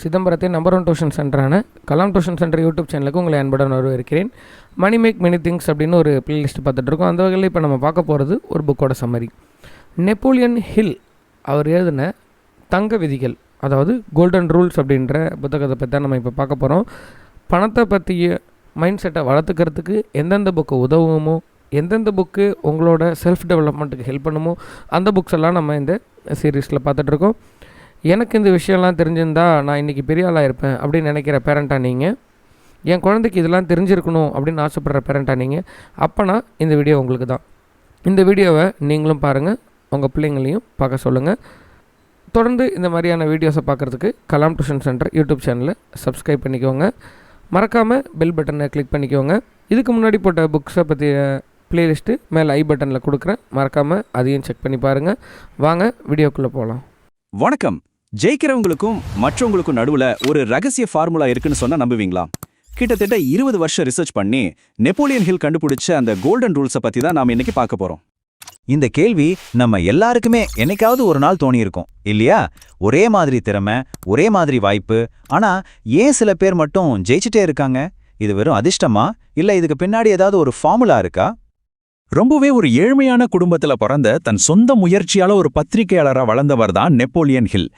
சிதம்பரத்தின் number one tuition சென்டரான Kalam tuition centre YouTube சேனலுக்கு உங்களை அன்புடன் வரவேற்கிறேன். மணி மேக் மெனி திங்ஸ் அப்படின்னு ஒரு பிளேலிஸ்ட் பார்த்துட்ருக்கோம் அந்த வகையில் இப்போ நம்ம பார்க்க போகிறது ஒரு புக்கோட சம்மரி நெப்போலியன் ஹில் அவர் எழுதின தங்க விதிகள் அதாவது கோல்டன் ரூல்ஸ் அப்படின்ற புத்தகத்தை பற்றி தான் நம்ம இப்போ பார்க்க போகிறோம் பணத்தை பற்றிய மைண்ட் செட்டை வளர்த்துக்கிறதுக்கு எந்தெந்த புக்கு உதவுமோ எந்தெந்த புக்கு உங்களோட செல்ஃப் டெவலப்மெண்ட்டுக்கு ஹெல்ப் பண்ணுமோ அந்த புக்ஸ் எல்லாம் நம்ம இந்த சீரீஸில் பார்த்துட்ருக்கோம் எனக்கு இந்த விஷயம்லாம் தெரிஞ்சிருந்தா நான் இன்றைக்கி பெரிய ஆளாக இருப்பேன் அப்படின்னு நினைக்கிற பேரண்ட்டாக நீங்கள் என் குழந்தைக்கு இதெல்லாம் தெரிஞ்சிருக்கணும் அப்படின்னு ஆசைப்படுற பேரண்ட்டாக நீங்கள் அப்போனா இந்த வீடியோ உங்களுக்கு தான் இந்த வீடியோவை நீங்களும் பாருங்கள் உங்கள் பிள்ளைங்களையும் பார்க்க சொல்லுங்கள் தொடர்ந்து இந்த மாதிரியான வீடியோஸை பார்க்குறதுக்கு கலாம் டியூஷன் சென்டர் யூடியூப் சேனலை சப்ஸ்கிரைப் பண்ணிக்கோங்க. மறக்காமல் பெல் பட்டனை கிளிக் பண்ணிக்கோங்க. இதுக்கு முன்னாடி போட்ட புக்ஸை பற்றிய பிளேலிஸ்ட்டு மேலே ஐ பட்டனில் கொடுக்குறேன். மறக்காமல் அதையும் செக் பண்ணி பாருங்கள் வாங்க வீடியோக்குள்ளே போகலாம் வணக்கம். ஜெயிக்கிறவங்களுக்கும் மற்றவங்களுக்கும் நடுவுல ஒரு ரகசிய ஃபார்முலா இருக்குன்னு சொன்னா நம்புவீங்களா? கிட்டத்தட்ட இருபது வருஷம் ரிசர்ச் பண்ணி நெப்போலியன் ஹில் கண்டுபிடிச்ச அந்த கோல்டன் ரூல்ஸை பத்தி தான் நாம இன்னைக்கு பார்க்க போறோம். இந்த கேள்வி நம்ம எல்லாருக்குமே என்னைக்காவது ஒரு நாள் தோணியிருக்கும் இல்லையா? ஒரே மாதிரி திறமை ஒரே மாதிரி வாய்ப்பு ஆனா ஏன் சில பேர் மட்டும் ஜெயிச்சுட்டே இருக்காங்க? இது வெறும் அதிர்ஷ்டமா? இல்ல இதுக்கு பின்னாடி ஏதாவது ஒரு ஃபார்முலா இருக்கா? ரொம்பவே ஒரு ஏழ்மையான குடும்பத்துல பிறந்த தன் சொந்த முயற்சியால ஒரு பத்திரிகையாளரா வளர்ந்தவர் தான் நெப்போலியன் ஹில்.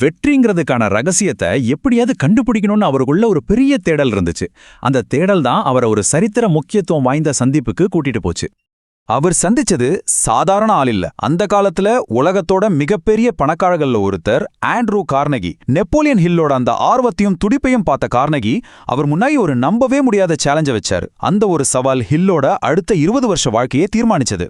வெற்றிங்கிறதுக்கான ரகசியத்தை எப்படியாவது கண்டுபிடிக்கணும்னு அவருக்குள்ள ஒரு பெரிய தேடல் இருந்துச்சு. அந்த தேடல் தான் அவரை ஒரு சரித்திர முக்கியத்துவம் வாய்ந்த சந்திப்புக்கு கூட்டிட்டு போச்சு. அவர் சந்திச்சது சாதாரண ஆள் இல்ல. அந்த காலத்துல உலகத்தோட மிகப்பெரிய பணக்காரர்கள்ல ஒருத்தர் ஆண்ட்ரூ கார்னகி. நெப்போலியன் ஹில்லோட அந்த ஆர்வத்தையும் துடிப்பையும் பார்த்த கார்னகி அவர் முன்னாடி ஒரு நம்பவே முடியாத சேலஞ்ச வச்சார். அந்த ஒரு சவால் ஹில்லோட அடுத்த இருபது வருஷ வாழ்க்கையை தீர்மானிச்சது.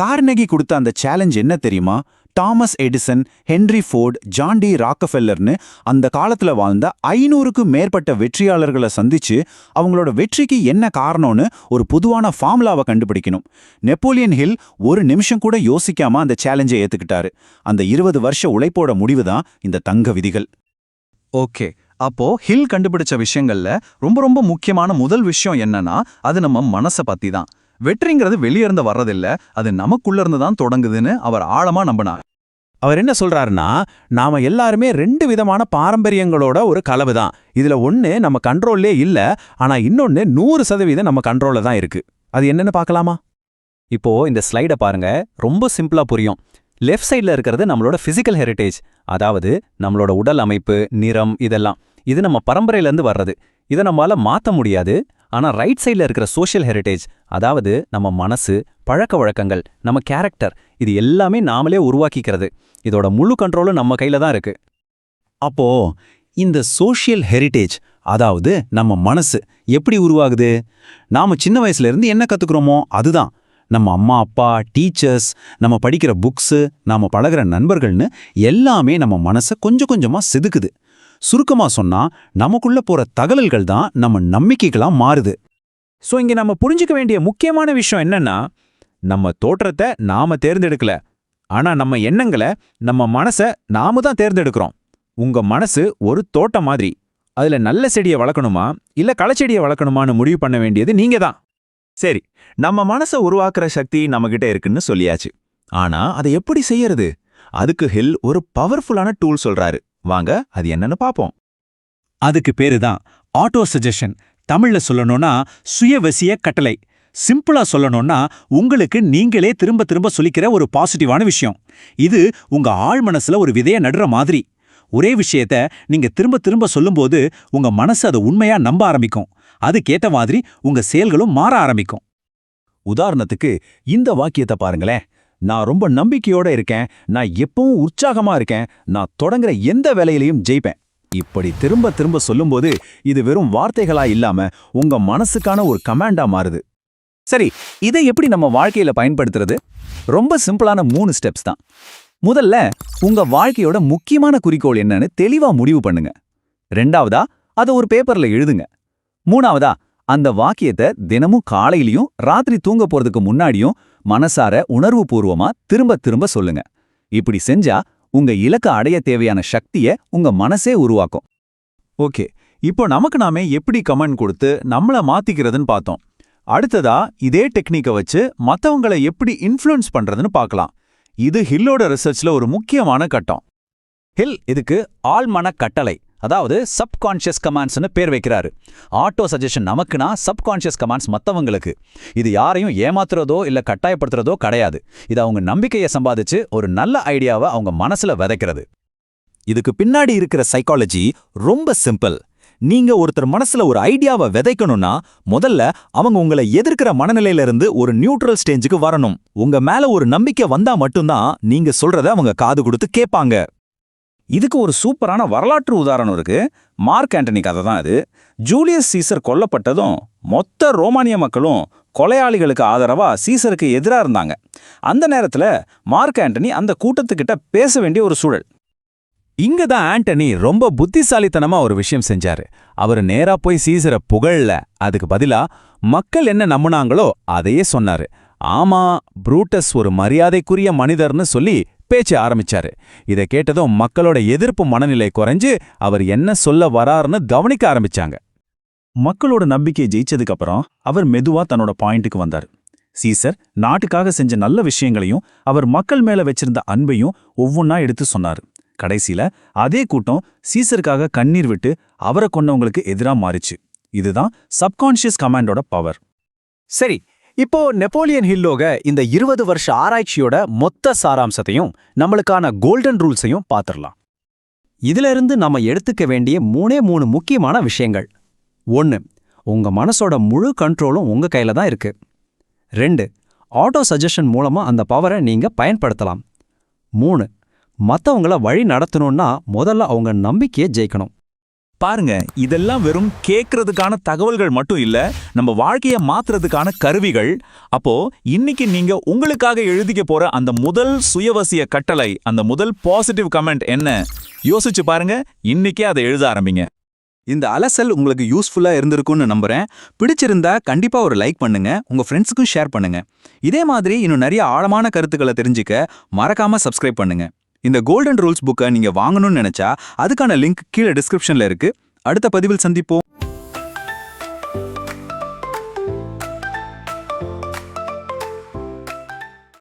கார்னகி கொடுத்த அந்த சேலஞ்ச் என்ன தெரியுமா? Thomas Edison Henry Ford John D ராக்கஃபெல்லர்னு அந்த காலத்துல வாழ்ந்த ஐநூறுக்கும் மேற்பட்ட வெற்றியாளர்களை சந்திச்சு அவங்களோட வெற்றிக்கு என்ன காரணம்னு ஒரு பொதுவான ஃபார்முலாவை கண்டுபிடிக்கணும். நெப்போலியன் ஹில் ஒரு நிமிஷம் கூட யோசிக்காம அந்த சேலஞ்சை ஏத்துக்கிட்டாரு. அந்த இருபது வருஷ உழைப்போட முடிவு தான் இந்த தங்க விதிகள். ஓகே அப்போ ஹில் கண்டுபிடிச்ச விஷயங்கள்ல ரொம்ப ரொம்ப முக்கியமான முதல் விஷயம் என்னன்னா அது நம்ம மனசை பத்தி தான் வெற்றிங்கிறது வெளியிருந்து வர்றதில்ல. அது நமக்குள்ள இருந்து தான் தொடங்குதுன்னு அவர் ஆழமா நம்பினார். அவர் என்ன சொல்றாருன்னா நாம எல்லாருமே ரெண்டு விதமான பாரம்பரியங்களோட ஒரு கலவு தான். இதுல ஒன்னு நம்ம கண்ட்ரோல்லே இல்ல ஆனா இன்னொன்னு நூறு சதவீதம் நம்ம கண்ட்ரோல்ல தான் இருக்கு. அது என்னன்னு பார்க்கலாமா? இப்போ இந்த ஸ்லைட பாருங்க. ரொம்ப சிம்பிளா புரியும். லெஃப்ட் சைடுல இருக்கிறது நம்மளோட பிசிக்கல் ஹெரிட்டேஜ் அதாவது நம்மளோட உடல் அமைப்பு நிறம் இதெல்லாம். இது நம்ம பரம்பரையிலேருந்து வர்றது. இதை நம்மளால மாத்த முடியாது. ஆனா ரைட் சைடுல இருக்கிற சோஷியல் ஹெரிட்டேஜ் அதாவது நம்ம மனசு பழக்க வழக்கங்கள் நம்ம கேரக்டர் இது எல்லாமே நாமளே உருவாக்கிக்கிறது. இதோட முழு கண்ட்ரோலும் நம்ம கையில தான் இருக்கு. அப்போ இந்த சோஷியல் ஹெரிட்டேஜ் அதாவது நம்ம மனசு எப்படி உருவாகுது? நாம சின்ன வயசுல இருந்து என்ன கற்றுக்குறோமோ அதுதான். நம்ம அம்மா அப்பா டீச்சர்ஸ் நம்ம படிக்கிற புக்ஸு நாம பழகுற நண்பர்கள்னு எல்லாமே நம்ம மனசை கொஞ்சம் கொஞ்சமா செதுக்குது. சுருக்கமா சொன்னா நமக்குள்ள போற தகவல்கள் தான் நம்ம நம்பிக்கைகளா மாறுது. சோ இங்க நம்ம புரிஞ்சுக்க வேண்டிய முக்கியமான விஷயம் என்னன்னா நம்ம தோற்றத்தை நாம தேர்ந்தெடுக்கல. ஆனா நம்ம எண்ணங்களை நம்ம மனச நாம தான் தேர்ந்தெடுக்கிறோம். உங்க மனசு ஒரு தோட்டம் மாதிரி. அதுல நல்ல செடியை வளர்க்கணுமா இல்ல களச்செடியை வளர்க்கணுமான்னு முடிவு பண்ண வேண்டியது நீங்க தான். சரி நம்ம மனசை உருவாக்குற சக்தி நம்மகிட்ட இருக்குன்னு சொல்லியாச்சு. ஆனா அதை எப்படி செய்யறது? அதுக்கு ஹில் ஒரு பவர்ஃபுல்லான டூல் சொல்றாரு. வாங்க அது என்னன்னு பாப்போம். அதுக்கு பேரு தான் ஆட்டோ சஜஷன் தமிழ்ல சொல்லணும்னா சுயவசிய கட்டளை. சிம்பிளா சொல்லணும்னா உங்களுக்கு நீங்களே திரும்ப திரும்ப சொல்லிக்கிற ஒரு பாசிட்டிவான விஷயம். இது உங்க ஆழ் மனசுல ஒரு விதைய நடுற மாதிரி. ஒரே விஷயத்த நீங்க திரும்ப திரும்ப சொல்லும்போது உங்க மனசு அதை உண்மையா நம்ப ஆரம்பிக்கும். அதுக்கேத்த மாதிரி உங்க செயல்களும் மாற ஆரம்பிக்கும். உதாரணத்துக்கு இந்த வாக்கியத்தை பாருங்களேன். நான் ரொம்ப நம்பிக்கையோட இருக்கேன். நான் எப்பவும் உற்சாகமா இருக்கேன். நான் தொடங்குற எந்த வேலையிலையும் ஜெயிப்பேன். இப்படி திரும்ப திரும்ப சொல்லும்போது இது வெறும் வார்த்தைகளா இல்லாம உங்க மனசுக்கான ஒரு கமாண்டா மாறுது. சரி இதை எப்படி நம்ம வாழ்க்கையில பயன்படுத்துறது? ரொம்ப சிம்பிளான மூணு ஸ்டெப்ஸ் தான். முதல்ல உங்க வாழ்க்கையோட முக்கியமான குறிக்கோள் என்னன்னு தெளிவா முடிவு பண்ணுங்க. ரெண்டாவதா அதை ஒரு பேப்பர்ல எழுதுங்க. மூணாவதா அந்த வாக்கியத்தை தினமும் காலையிலயும் ராத்திரி தூங்க போறதுக்கு முன்னாடியும் மனசார உணர்வுபூர்வமா திரும்ப திரும்ப சொல்லுங்க. இப்படி செஞ்சா உங்க இலக்க அடைய தேவையான சக்திய உங்க மனசே உருவாக்கும். ஓகே இப்போ நமக்கு நாமே எப்படி கமெண்ட் கொடுத்து நம்மள மாத்திக்கிறதுன்னு பார்த்தோம். அடுத்ததா இதே டெக்னிக்கை வச்சு மத்தவங்கள எப்படி இன்ஃப்ளூயன்ஸ் பண்றதுன்னு பார்க்கலாம். இது ஹில்லோட ரிசர்ச்ல ஒரு முக்கியமான கட்டம். ஹில் இதுக்கு ஆழ்மன கட்டளை அதாவது சப்கான்ஷியஸ் கமாண்ட்ஸ்னு பேர் வைக்கிறாரு. ஆட்டோ சஜஷன் நமக்குனா சப்கான்ஷியஸ் கமாண்ட்ஸ் மத்தவங்களுக்கு. இது யாரையும் ஏமாத்துறதோ இல்ல கட்டாயப்படுத்துறதோ கிடையாது. இது அவங்க நம்பிக்கையை சம்பாதிச்சு ஒரு நல்ல ஐடியாவை அவங்க மனசுல விதைக்கிறது. இதுக்கு பின்னாடி இருக்கிற சைக்காலஜி ரொம்ப சிம்பிள் நீங்க ஒருத்தர் மனசுல ஒரு ஐடியாவை விதைக்கணும்னா முதல்ல அவங்க உங்களை எதிர்க்கிற மனநிலையிலிருந்து ஒரு நியூட்ரல் ஸ்டேஜுக்கு வரணும். உங்க மேல ஒரு நம்பிக்கை வந்தா மட்டும்தான் நீங்க சொல்றத அவங்க காது கொடுத்து கேட்பாங்க. இதுக்கு ஒரு சூப்பரான வரலாற்று உதாரணம் இருக்கு. மார்க் ஆண்டனி கதை தான் அது. ஜூலியஸ் சீசர் கொல்லப்பட்டதும் மொத்த ரோமானிய மக்களும் கொலையாளிகளுக்கு ஆதரவா சீசருக்கு எதிரா இருந்தாங்க. அந்த நேரத்துல மார்க் ஆண்டனி அந்த கூட்டத்துக்கிட்ட பேச வேண்டிய ஒரு சூழல். இங்க தான் ஆண்டனி ரொம்ப புத்திசாலித்தனமா ஒரு விஷயம் செஞ்சாரு. அவர் நேரா போய் சீசரை புகழல அதுக்கு பதிலா மக்கள் என்ன நம்புனாங்களோ அதையே சொன்னாரு. ஆமா புரூட்டஸ் ஒரு மரியாதைக்குரிய மனிதர்னு சொல்லி பேச்ச ஆரம்பிச்சாரு. இதை கேட்டதும் மக்களோட எதிர்ப்பு மனநிலை குறைஞ்சு அவர் என்ன சொல்ல வராருன்னு கவனிக்க ஆரம்பிச்சாங்க. மக்களோட நம்பிக்கையை ஜெயிச்சதுக்கு அப்புறம் அவர் மெதுவா தன்னோட பாயிண்ட்டுக்கு வந்தார். சீசர் நாட்டுக்காக செஞ்ச நல்ல விஷயங்களையும் அவர் மக்கள் மேல வச்சிருந்த அன்பையும் ஒவ்வொன்னா எடுத்து சொன்னாரு. கடைசியில அதே கூட்டம் சீசருக்காக கண்ணீர் விட்டு அவரை கொன்னவங்களுக்கு எதிரா மாறிச்சு. இதுதான் சப்கான்ஷியஸ் கமாண்டோட பவர். சரி இப்போ நெப்போலியன் ஹில்லோக இந்த இருபது வருஷ ஆராய்ச்சியோட மொத்த சாராம்சத்தையும் நம்மளுக்கான கோல்டன் ரூல்ஸையும் பார்த்துடலாம் இதுல இருந்து நம்ம எடுத்துக்க வேண்டிய மூணே மூணு முக்கியமான விஷயங்கள். ஒன்று உங்க மனசோட முழு கண்ட்ரோலும் உங்க கையில தான் இருக்கு. ரெண்டு ஆட்டோ சஜஷன் மூலமா அந்த பவரை நீங்க பயன்படுத்தலாம். மூணு மத்தவங்கள வழி நடத்தணும்னா முதல்ல அவங்க நம்பிக்கையை ஜெயிக்கணும். பாருங்க இதெல்லாம் வெறும் கேட்கறதுக்கான தகவல்கள் மட்டும் இல்ல நம்ம வாழ்க்கையை மாத்துறதுக்கான கருவிகள். அப்போ இன்னைக்கு நீங்க உங்களுக்காக எழுதிக்க போற அந்த முதல் சுயவசிய கட்டளை அந்த முதல் பாசிட்டிவ் கமெண்ட் என்ன? யோசிச்சு பாருங்க இன்னைக்கே அதை எழுத ஆரம்பிங்க. இந்த அலசல் உங்களுக்கு யூஸ்ஃபுல்லாக இருந்திருக்கும்னு நம்புகிறேன் பிடிச்சிருந்தா கண்டிப்பாக ஒரு லைக் பண்ணுங்க உங்கள் ஃப்ரெண்ட்ஸுக்கும் ஷேர் பண்ணுங்க. இதே மாதிரி இன்னும் நிறைய ஆழமான கருத்துக்களை தெரிஞ்சுக்க மறக்காம சப்ஸ்கிரைப் பண்ணுங்கள் இந்த கோல்டன் ரூல்ஸ் புக்கை நீங்க வாங்கணும்னு நினைச்சா அதுக்கான லிங்க் கீழே டிஸ்கிரிப்ஷன்ல இருக்கு. அடுத்த பதிவில் சந்திப்போம்.